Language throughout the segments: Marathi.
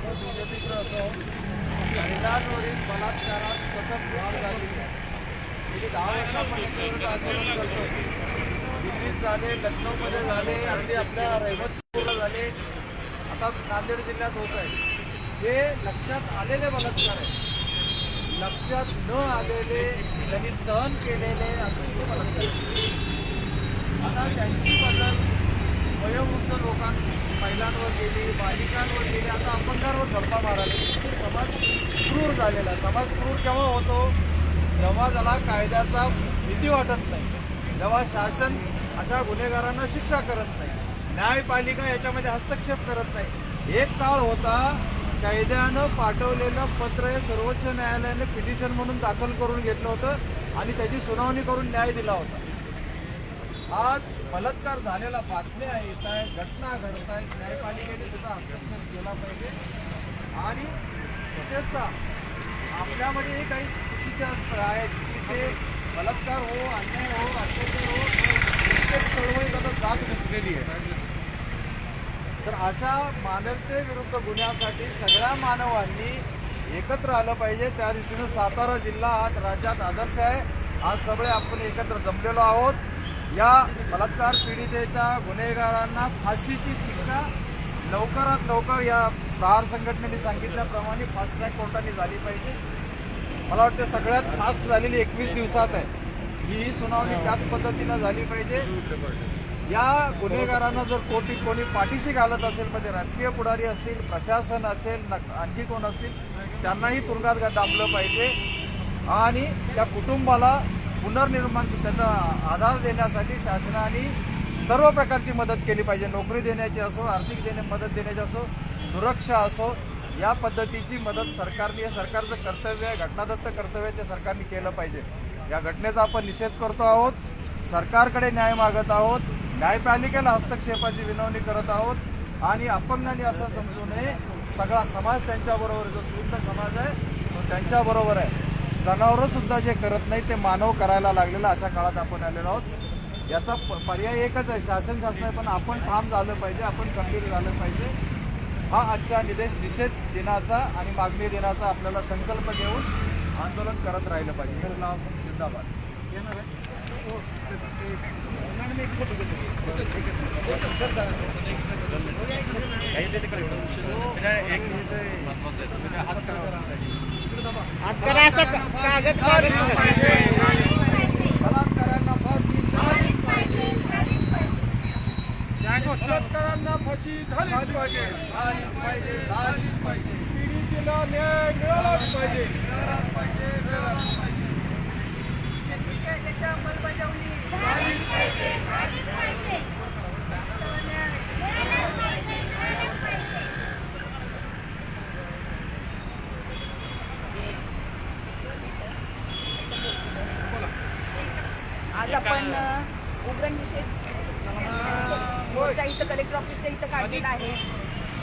असो बीजेपीचं असो महिलांवरील बलात्कारात सतत वाढ झालेली आहे गेली दहा वर्षापासून विरोध आंदोलन करतो दिल्लीत झाले लखनौमध्ये झाले अगदी आपल्या रहमतपूरला झाले आता नांदेड जिल्ह्यात होत आहे. हे लक्षात आलेले बलात्कार आहे लक्षात न आलेले त्यांनी सहन केलेले असे बलात्कार आता त्यांची वयोवृद्ध लोकां महिलांवर गेली बालिकांवर गेली आता अपंगांवर झप्पा मारायला समाज क्रूर झालेला आहे. समाज क्रूर केव्हा होतो? जेव्हा त्याला कायद्याचा भीती वाटत नाही. जेव्हा शासन अशा गुन्हेगारांना शिक्षा करत नाही. न्यायपालिका याच्यामध्ये हस्तक्षेप करत नाही. एक काळ होता कायद्यानं पाठवलेलं पत्र हे सर्वोच्च न्यायालयाने पिटिशन म्हणून दाखल करून घेतलं होतं आणि त्याची सुनावणी करून न्याय दिला होता. आज बलात्कार झालेला बातम्या येत आहेत घटना घडत आहेत न्यायपालिकेने सुद्धा हस्तक्षेप केला पाहिजे. आणि विशेषतः आपल्यामध्ये काही चुकीच्या आहेत की ते बलात्कार हो अन्याय हो अत्याचार हो प्रत्येक चळवळीत आता जात घुसलेली आहे. तर अशा मानवतेविरुद्ध गुन्ह्यासाठी सगळ्या मानवांनी एकत्र आलं पाहिजे. त्या दृष्टीनं सातारा जिल्हा आज राज्यात आदर्श आहे. आज सगळे आपण एकत्र जमलेलो आहोत. या बलात्कार पीडितेच्या गुन्हेगारांना फाशीची शिक्षा लवकरात लवकर या प्रहार संघटनेने सांगितल्याप्रमाणे फास्ट ट्रॅक कोर्टाने झाली पाहिजे. मला वाटते सगळ्यात फास्ट झालेली एकवीस दिवसात आहे. ही सुनावणी त्याच पद्धतीनं झाली पाहिजे. या गुन्हेगारांना जर कोटी कोणी पाठीशी घालत असेल म्हणजे राजकीय पुढारी असतील प्रशासन असेल न आणखी कोण असतील त्यांनाही तुरुंगात डांबलं पाहिजे. आणि त्या कुटुंबाला पुनर्निर्माण त्याचा आधार देण्यासाठी शासनाने सर्व प्रकारची मदत केली पाहिजे. नोकरी देण्याची असो आर्थिक देणे मदत देण्याची असो सुरक्षा असो या पद्धतीची मदत सरकारने हे सरकारचं कर्तव्य आहे घटनादत्त कर्तव्य आहे ते सरकारने केलं पाहिजे. या घटनेचा आपण निषेध करतो आहोत. सरकारकडे न्याय मागत आहोत. न्यायपालिकेला हस्तक्षेपाची विनवणी करत आहोत. आणि अपंगांनी असं समजू नये सगळा समाज त्यांच्याबरोबर जो शुद्ध समाज आहे तो त्यांच्याबरोबर आहे. जनावरंसुद्धा जे करत नाही ते मानव करायला लागलेला अशा काळात आपण आलेलो आहोत. याचा प- पर्याय एकच आहे. शासन शासन आहे पण आपण ठाम झालं पाहिजे आपण गंभीर झालं पाहिजे. हा आजच्या निदेश निषेध दिनाचा आणि मागणी दिनाचा आपल्याला संकल्प घेऊन आंदोलन करत राहिलं पाहिजे. जिंदाबाद. येणार आहे? हो, ते- ते- मॅडम, एक फोटो घेतो. सर, जरा. हात करा. बलात्कारांना फाशी झालीच पाहिजे. बलात्कारांना फाशी झालीच पाहिजे. झालीच पाहिजे. पीडितेला न्याय मिळालाच पाहिजे मिळालाच पाहिजे कायद्याच्या अंमलबजावणी झालीच पाहिजे झालीच पाहिजे न्याय मिळालाच पाहिजे मिळालाच पाहिजे आज आपण अ, उग्र निषेध मोर्चा इथं कलेक्टर ऑफिसच्या इथं काढलेला आहे.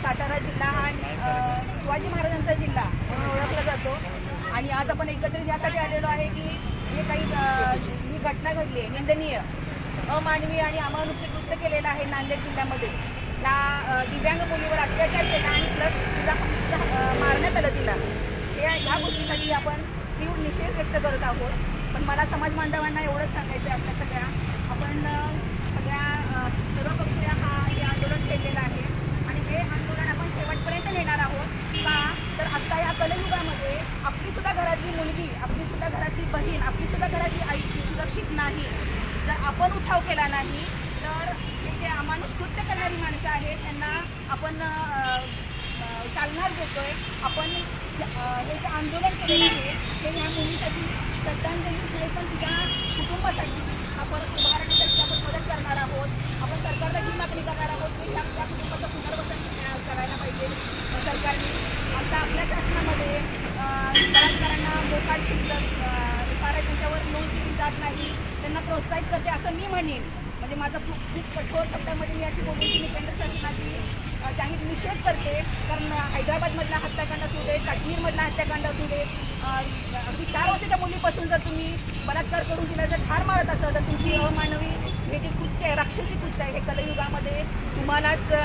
सातारा जिल्हा हा शिवाजी महाराजांचा जिल्हा म्हणून ओळखला जातो. आणि आज आपण एकत्रित यासाठी आलेलो आहे की जे काही ही घटना घडली आहे निंदनीय अमानवी आणि कृत्य केलेलं आहे नांदेड जिल्ह्यामध्ये. त्या दिव्यांग मुलीवर अत्याचार केला आणि प्लस तिला मारण्यात आलं तिला. हे ह्या गोष्टीसाठी आपण तीव्र निषेध व्यक्त करत आहोत. पण मला समाज बांधवांना एवढंच सांगायचं आहे आपल्या सगळ्या. आपण अ, सगळ्या अ, सर्वपक्षीय हा हे आंदोलन केलेलं आहे आणि हे आंदोलन आपण शेवटपर्यंत नेणार आहोत का तर आत्ता या कलयुगामध्ये आपली सुद्धा घरातली मुलगी आपली सुद्धा घरातली बहीण आपली सुद्धा घरातली आई ती सुरक्षित नाही जर आपण उठाव केला नाही तर हे जे अमानुष कृत्य करणारी माणसं आहेत त्यांना आपण अ, अ, चालणार देतोय आपण अ, हे जे आंदोलन केलेलं आहे. हे ह्या मुलीसाठी श्रद्धांजली पुढे पण तिच्या कुटुंबासाठी आपण उभारण्यासाठी आपण मदत करणार आहोत. आपण सरकारला ही मागणी करणार आहोत. की त्या कुटुंबाचं पुनर्वसन करायला पाहिजे. सरकारने आता आपल्या शासनामध्ये कलाकारांना लोकांची मोकाट लोन फार त्यांच्यावर जात नाही. त्यांना प्रोत्साहित करते असं मी म्हणेन. म्हणजे माझा खूप खूप कठोर शब्दामध्ये मी अशी बोलली की मी केंद्र शासनाची जाहीर निषेध करते. कारण हैदराबादमधला हत्याकांड असू दे काश्मीरमधला हत्याकांड असू दे अगदी चार वर्षाच्या मुलीपासून जर तुम्ही बलात्कार करून तिला जर ठार मारत असाल तर तुमची अमानवी हे जे कृत्य आहे राक्षसी कृत्य आहे हे कलयुगामध्ये तुम्हालाच अ,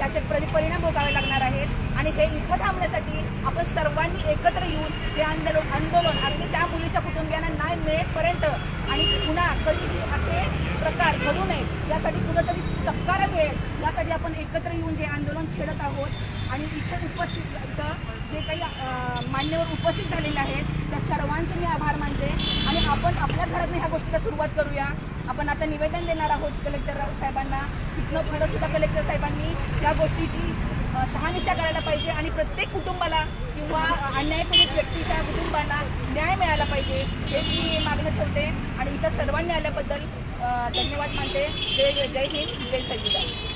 याचे परिणाम भोगावे लागणार आहेत. आणि हे ते इथं थांबण्यासाठी आपण सर्वांनी एकत्र येऊन हे आंदोलन आंदोलन अगदी त्या मुलीच्या कुटुंबियांना नाही मिळेपर्यंत आणि पुन्हा कधीही असे प्रकार घडू नये यासाठी कुठंतरी चक्कारा मिळेल. यासाठी आपण एकत्र येऊन जे आंदोलन छेडत आहोत आणि इथे उपस्थित जे काही मान्यवर उपस्थित झालेले आहेत त्या सर्वांचे मी आभार मानते. आणि आपण आपल्या घरातून ह्या गोष्टीला सुरुवात करूया. आपण आता निवेदन देणार आहोत कलेक्टर साहेबांना. इथनं पुढं कलेक्टर साहेबांनी या गोष्टीची सहानिशा शहानिशा करायला पाहिजे आणि प्रत्येक कुटुंबाला किंवा अन्यायपीडित व्यक्तीच्या कुटुंबाला न्याय मिळाला पाहिजे हेच मी मागणं ठेवते. आणि इथं सर्वांनी आल्याबद्दल धन्यवाद मानते. जय जय हिंद जय संविधान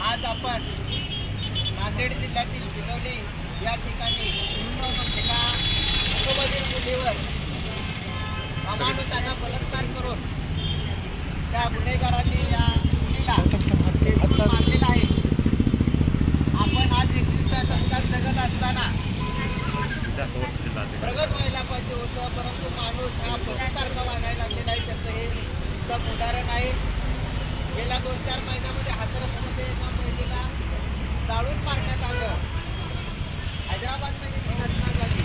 आज आपण नांदेड जिल्ह्यातील बिनवली या ठिकाणी एका मुलीवर असा बलात्कार करून त्या गुन्हेगारांनी या मुलीला मारलेला आहे. आपण आज एक दिवसा शतकात जगत असताना प्रगत व्हायला पाहिजे होतं परंतु माणूस हा पशुसारखा वागायला लागलेला आहे त्याचं हे उत्तम उदाहरण आहे. गेल्या दोन चार महिन्यामध्ये हातरसमध्ये एका महिलेला जाळून मारण्यात आलं. हैदराबादमध्ये ती घटना झाली.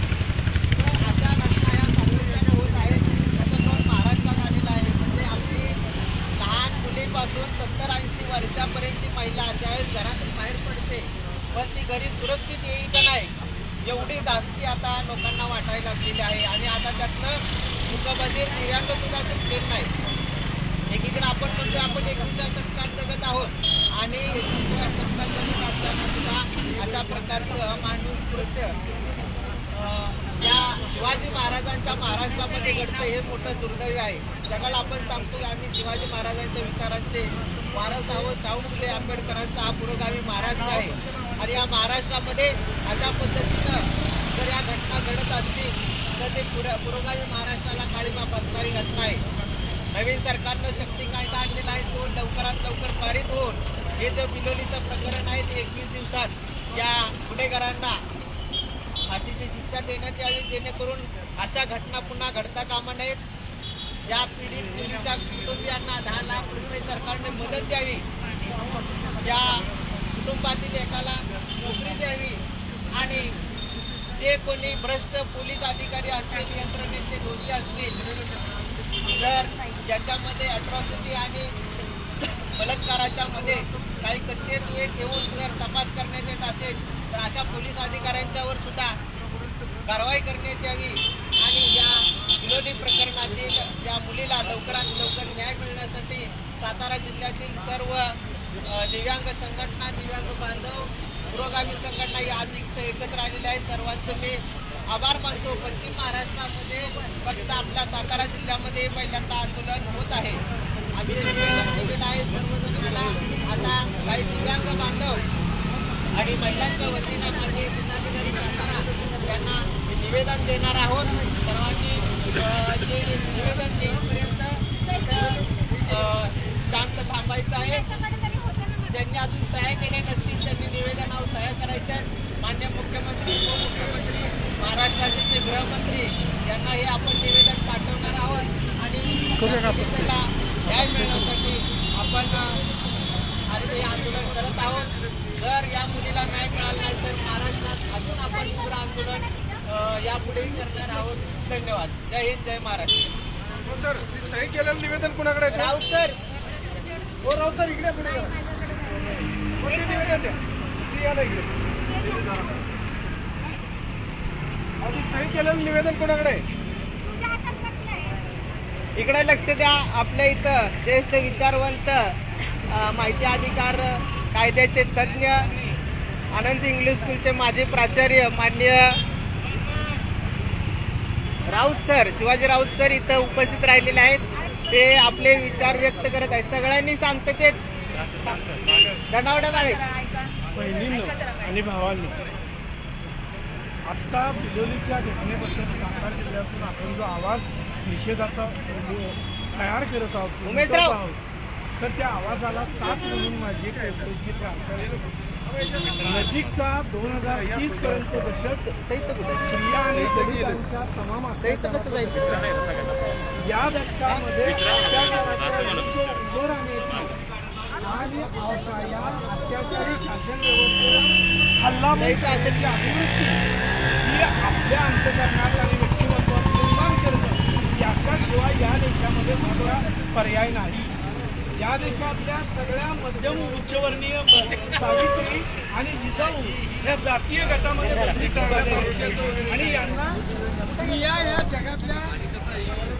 तर अशा घटना या सातत्याने होत आहेत. त्याचा नोंद महाराष्ट्रात आलेला आहे. म्हणजे आपली लहान मुलीपासून सत्तर ऐंशी वर्षापर्यंतची महिला ज्यावेळेस घरातून बाहेर पडते पण ती घरी सुरक्षित येईल का नाही एवढी जास्ती आता लोकांना वाटायला लागलेली आहे आणि आता त्यातनं मुकबधीर दिव्यांग सुद्धा सुटलेलं नाही एकीकडे आपण म्हणतो आपण एकविसाव्या शतकात जगत आहोत आणि एकविसाव्या शतकात जगत असताना सुद्धा अशा प्रकारचं माणूस कृत्य या शिवाजी महाराजांच्या महाराष्ट्रामध्ये घडतं हे मोठं दुर्दैव आहे. जगाला आपण सांगतो की आम्ही शिवाजी महाराजांच्या विचारांचे वारस आहोत. शाहू फुले आंबेडकरांचा हा पुरोगामी महाराष्ट्र आहे. आणि या महाराष्ट्रामध्ये अशा पद्धतीनं जर या घटना घडत असतील तर ते पुर पुरोगामी महाराष्ट्राला काळीमा बसणारी घटना आहे. नवीन सरकारनं शक्ती कायदा आणलेला आहे तो लवकरात लवकर पारित होऊन हे जे बिलोलीचं प्रकरण आहे ते एकवीस दिवसात या गुन्हेगारांना फाशीची शिक्षा देण्यात यावी जेणेकरून अशा घटना पुन्हा घडता कामा नयेत. या पीडित मुलीच्या कुटुंबियांना दहा लाख रुपये सरकारने मदत द्यावी. या कुटुंबातील एकाला नोकरी द्यावी. आणि जे कोणी भ्रष्ट पोलीस अधिकारी असतील यंत्रणेचे दोषी असतील जर याच्यामध्ये अट्रॉसिटी आणि बलात्काराच्या मध्ये काही कच्चे दुवे ठेवून जर तपास करण्यात येत असेल तर अशा पोलीस अधिकाऱ्यांच्यावर सुद्धा कारवाई करण्यात यावी आणि या विलोली प्रकरणातील या मुलीला लवकरात लवकर न्याय मिळण्यासाठी सातारा जिल्ह्यातील सर्व दिव्यांग संघटना दिव्यांग बांधव पुरोगामी संघटना ही आज इथं एकत्र आलेल्या आहे. सर्वांचं मी आभार मानतो. पश्चिम महाराष्ट्रामध्ये फक्त आपल्या सातारा जिल्ह्यामध्ये पहिल्यांदा आंदोलन होत आहे. आम्ही केलेलं आहे सर्वजणांना मला आता काही दिव्यांग बांधव आणि महिलांच्या वतीने माननीय जिल्हाधिकारी सातारा यांना निवेदन देणार आहोत. सर्वांनी जे निवेदन देईपर्यंत शांत थांबायचं आहे. ज्यांनी अजून सहाय्य केले नसते त्यांनी निवेदनावर सह्या करायच्या. आहेत मान्य मुख्यमंत्री उपमुख्यमंत्री महाराष्ट्राचे जे गृहमंत्री यांना हे आपण निवेदन पाठवणार आहोत. आणि न्याय मिळण्यासाठी आपण आज हे आंदोलन करत आहोत. जर या मुलीला न्याय मिळाला नाही तर महाराष्ट्रात अजून आपण तीव्र आंदोलन यापुढेही करणार आहोत. धन्यवाद. जय हिंद जय महाराष्ट्र. हो सर. ती सही केलेलं निवेदन कुणाकडे? राऊत सर. हो राव सर इकडे पुढे या. कोणते निवेदन द्या ती या ना इकडे आधी सही केलेलं निवेदन कोणाकडे इकडे लक्ष द्या आपल्या इथं ज्येष्ठ विचारवंत माहिती अधिकार कायद्याचे तज्ज्ञ आनंद इंग्लिश स्कूलचे माजी प्राचार्य माननीय राऊत सर शिवाजी राऊत सर इथं उपस्थित राहिलेले आहेत. ते आपले विचार व्यक्त करत आहेत. सगळ्यांनी शांततेत दणावड्या आहेत बहिणींनो आणि भावांनी आत्ता बिलोलीच्या घटनेबद्दल सातारा जिल्ह्यातून आपण जो आवाज निषेधाचा तयार करत आहोत आहोत, तर त्या आवाजाला साथ म्हणून माझी टेम्पलची प्रार्थना नजीकचा दोन हजार तीस पर्यंत दशक स्त्रिया आणि दलितांच्या तमाम सहीचं कसं जाईल? या दशकामध्ये आणि अशा या अत्याचारी शासन व्यवस्थेला हल्ला त्याची अभिवृत्ती ही आपल्या अंतकरणात आणि व्यक्तिमत्वात निर्माण करतं याच्याशिवाय या देशामध्ये दुसरा पर्याय नाही. या देशातल्या सगळ्या मध्यम उच्चवर्णीय सावित्री आणि जिजाऊ या जातीय गटामध्ये बदली करण्यात आणि यांना स्त्रिया या जगातल्या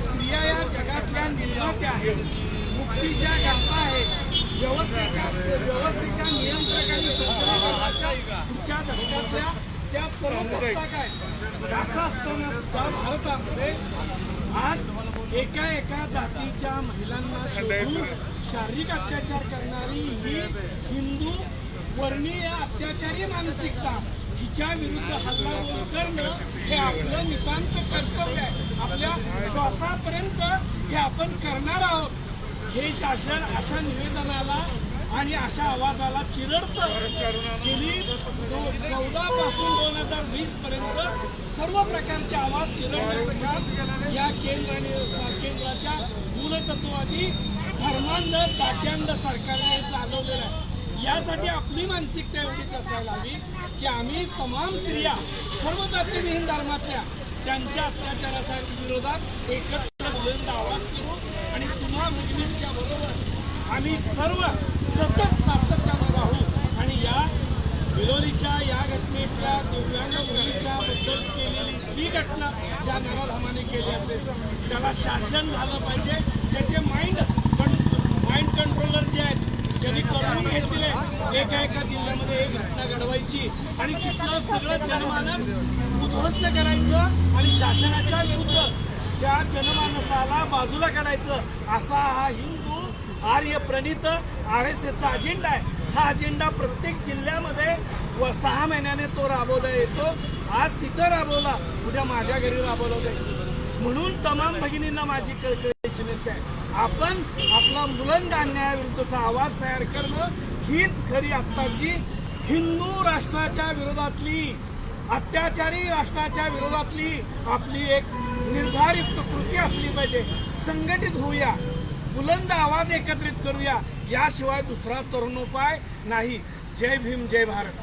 स्त्रिया या जगातल्या निर्मात्या आहेत. मुक्तीच्या गाथा आहेत. व्यवस्थेच्या व्यवस्थेच्या नियंत्रक आणि पुढच्या दशकातल्या त्या सर्व सत्ता काय असं असताना सुद्धा भारतामध्ये आज एका एका जातीच्या महिलांना शोधून शारीरिक अत्याचार करणारी ही हिंदू वर्णीय अत्याचारी मानसिकता हिच्या विरुद्ध हल्ला करणं हे आपलं नितांत कर्तव्य आहे. आपल्या श्वासापर्यंत हे आपण करणार आहोत. हे शासन अशा निवेदनाला आणि अशा आवाजाला चिरडतं गेली चौदा पासून दोन हजार वीस पर्यंत सर्व प्रकारचे आवाज चिरडण्याचं काम या केंद्र आणि केंद्राच्या मूलतत्वादी धर्मांध जात्यांध सरकारने चालवलेलं आहे. यासाठी आपली मानसिकता एवढीच असायला हवी की आम्ही तमाम स्त्रिया सर्व जाती धर्मातल्या त्यांच्या अत्याचारासाठी विरोधात एकत्र आवाज केला. या मुलींच्या बरोबर आम्ही सर्व सतत सातत्यानं राहू आणि या बिलोलीच्या या घटनेतल्या दिव्यांग मुलीच्या बद्दल केलेली जी घटना ज्या नराधामाने केली असेल त्याला शासन झालं पाहिजे. त्याचे माइंड माइंड कंट्रोलर जे आहेत ज्यांनी करून घेतलेले एका एका जिल्ह्यामध्ये एक घटना घडवायची आणि तिथलं सगळं जनमानस उद्ध्वस्त करायचं आणि शासनाच्या विरुद्ध त्या जनमानसाला बाजूला काढायचं. असा हा हिंदू आर्य प्रणित आर एस एसचा अजेंडा आहे. हा अजेंडा प्रत्येक जिल्ह्यामध्ये व सहा महिन्याने तो राबवला येतो. आज तिथं राबवला उद्या माझ्या घरी राबवला जाईल. म्हणून तमाम भगिनींना माझी कळकळीची विनंती आहे. आपण आपला मुलंद अन्यायाविरुद्धचा आवाज तयार करणं हीच खरी आत्ताची हिंदू राष्ट्राच्या विरोधातली अत्याचारी राष्ट्राच्या विरोधातली आपली एक निर्धारित कृती असली पाहिजे. संघटित होऊया. बुलंद आवाज एकत्रित करूया. याशिवाय दुसरा तरुण उपाय नाही. जय भीम जय भारत.